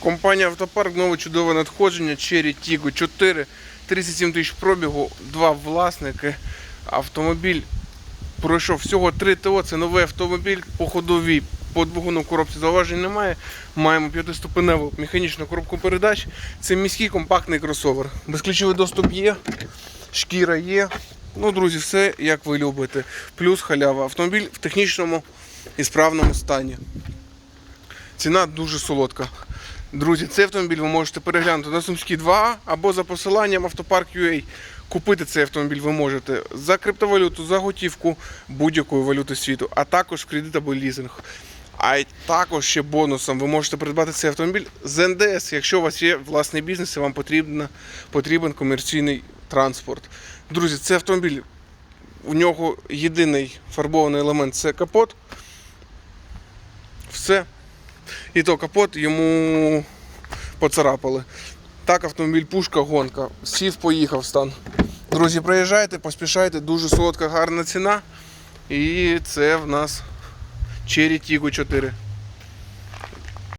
Компанія Автопарк, нове чудове надходження, Cherry Tiggo 4, 37 тисяч пробігу, два власники. Автомобіль пройшов всього 3 ТО, це новий автомобіль по ходовій. По двигуну коробці зауважень немає. Маємо п'ятиступеневу механічну коробку передач. Це міський компактний кросовер. Безключовий доступ є, шкіра є. Ну, друзі, все як ви любите. Плюс халява. Автомобіль в технічному і справному стані. Ціна дуже солодка. Друзі, цей автомобіль ви можете переглянути на Сумській 2 або за посиланням Автопарк.ua. Купити цей автомобіль ви можете за криптовалюту, за готівку будь-якої валюти світу, а також кредит або лізинг. А й також ще бонусом ви можете придбати цей автомобіль з НДС, якщо у вас є власний бізнес і вам потрібно, потрібен комерційний транспорт. Друзі, цей автомобіль, у нього єдиний фарбований елемент це капот. Все. І то капот йому поцарапали. Так, автомобіль пушка, гонка. Сів, поїхав стан. Друзі, приїжджайте, поспішайте, дуже солодка, гарна ціна. І це в нас Cherry Tiggo 4.